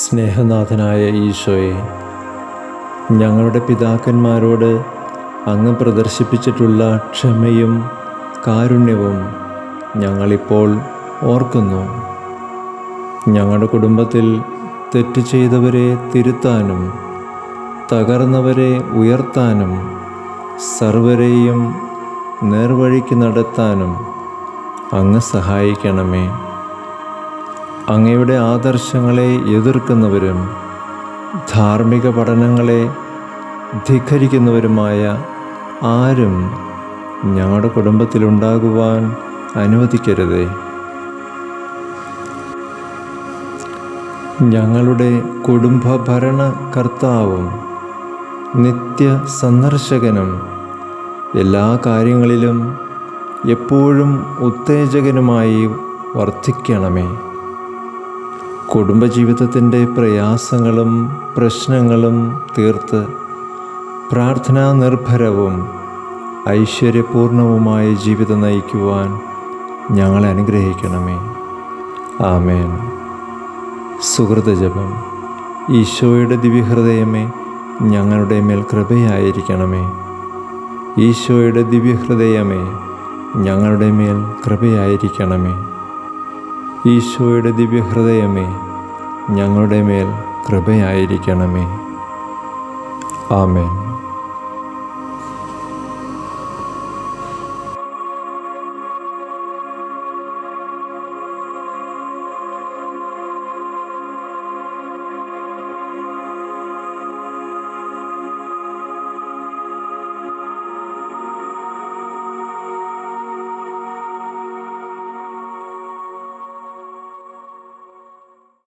സ്നേഹനാഥനായ ഈശോയെ ഞങ്ങളുടെ പിതാക്കന്മാരോട് അങ്ങ് പ്രദർശിപ്പിച്ചിട്ടുള്ള ക്ഷമയും കാരുണ്യവും ഞങ്ങളിപ്പോൾ ഓർക്കുന്നു. ഞങ്ങളുടെ കുടുംബത്തിൽ തെറ്റ് ചെയ്തവരെ തിരുത്താനും തകർന്നവരെ ഉയർത്താനും സർവരെയും നേർവഴിക്ക് നടത്താനും അങ്ങ് സഹായിക്കണമേ. അങ്ങയുടെ ആദർശങ്ങളെ എതിർക്കുന്നവരും ധാർമ്മിക പഠനങ്ങളെ ധിഖരിക്കുന്നവരുമായ ആരും ഞങ്ങളുടെ കുടുംബത്തിലുണ്ടാകുവാൻ അനുവദിക്കരുതേ. ഞങ്ങളുടെ കുടുംബ ഭരണകർത്താവും നിത്യ സന്ദർശകനും എല്ലാ കാര്യങ്ങളിലും എപ്പോഴും ഉത്തേജകനുമായി വർദ്ധിക്കണമേ കുടുംബജീവിതത്തിന്റെ പ്രയാസങ്ങളും പ്രശ്നങ്ങളും തീർത്ത് പ്രാർത്ഥനാ നിർഭരവും ഐശ്വര്യപൂർണവുമായ ജീവിതം നയിക്കുവാൻ ഞങ്ങളെ അനുഗ്രഹിക്കണമേ. ആമേൻ. സുഹൃതജപം ഈശോയുടെ ദിവ്യഹൃദയമേ ഞങ്ങളുടെ മേൽ കൃപയായിരിക്കണമേ. ഈശോയുടെ ദിവ്യഹൃദയമേ ഞങ്ങളുടെ മേൽ കൃപയായിരിക്കണമേ. ഈശോയുടെ ദിവ്യഹൃദയമേ ഞങ്ങളുടെ മേൽ കൃപയായിരിക്കണമേ. ആമേൻ.